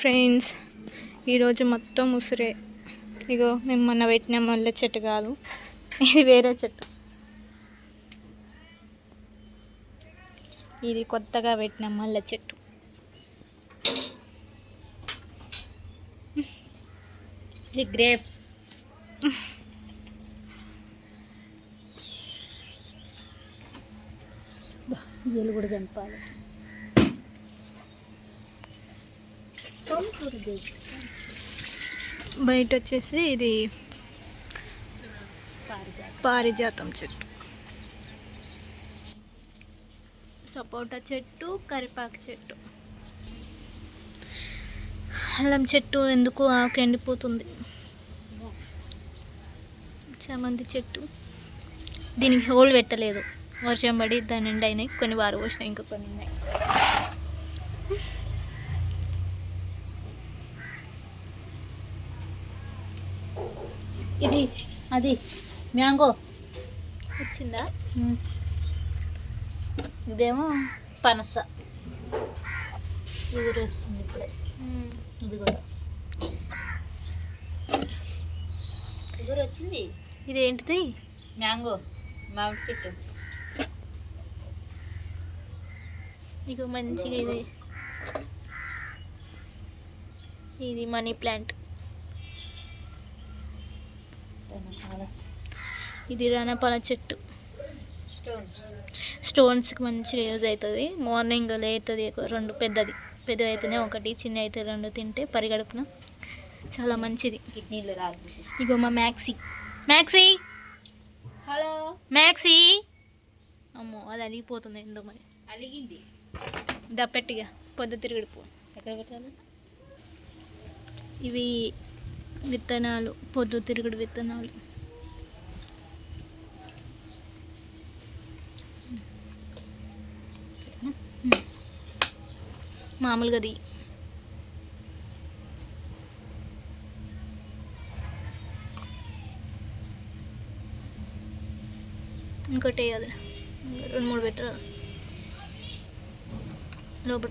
Friends ఈరోజు మొత్తం ఉసిరే. ఇగో మేము మొన్న పెట్టిన మల్లె చెట్టు కాదు. ఇది వేరే చెట్టు. ఇది కొత్తగా పెట్టిన మల్లె చెట్టు. ఇది గ్రేప్స్. వీళ్ళు కూడా చంపాలి బయట వచ్చేసి ఇది పారిజాతం చెట్టు. సపోటా చెట్టు కరిపాకు చెట్టు. అల్లం చెట్టు ఎందుకు ఆకు ఎండిపోతుంది? చామంతి చెట్టు. దీనికి హోల్ పెట్టలేదు. వర్షం పడి దాని ఎండ్ అయినాయి కొన్ని వారు పోసినాయి ఇంకా కొన్ని ఉన్నాయి. ఇది అది మ్యాంగో. వచ్చిందా? ఇదేమో పనస. ఇది వస్తుంది ఇప్పుడే. ఇది కూడా. ఇది వచ్చింది? ఇది ఏంటిది? మ్యాంగో. మామిడి చెట్టు. ఇక మంచిగా ఇది. ఇది మనీ ప్లాంట్. ఇది రణపాల చెట్టు. స్టోన్స్. స్టోన్స్కి మంచిగా యూజ్ అవుతుంది. మార్నింగ్ లేతుంది రెండు పెద్దది. పెద్దది అయితేనే ఒకటి చిన్న అయితే రెండు తింటే పరిగడుపున చాలా మంచిది. కిడ్నీలు రాదు ఇగో మా మ్యాక్సీ. మ్యాక్సీ! హలో? మ్యాక్సీ! అమ్మో అది అలిగిపోతుంది ఏందో మరి. అలిగింది. దప్పెట్టిగా పొద్దు తిరుగుడు ఎక్కడ పెట్టాలి? ఇవి విత్తనాలు పొద్దు తిరుగుడు విత్తనాలు. మామూలుగా అది. ఇంకోటి వేయాలి రెండు మూడు పెట్టరు? లోపల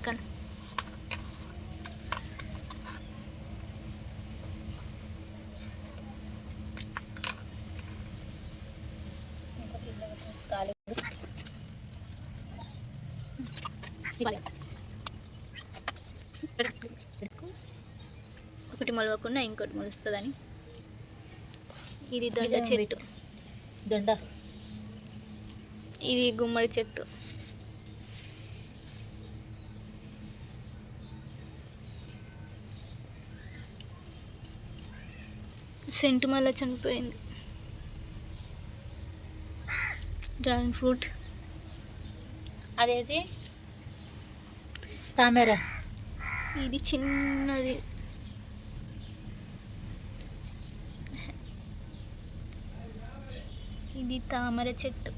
ఒకటి మొలవకుండా ఇంకోటి మొలుస్తుందని. ఇది దొండ చెట్టు. దొండ. ఇది గుమ్మడి చెట్టు. సెంటు మళ్ళీ చనిపోయింది. Dragon fruit. అదేది? తామర ఇది చిన్నది. ఇది తామర చెట్టు.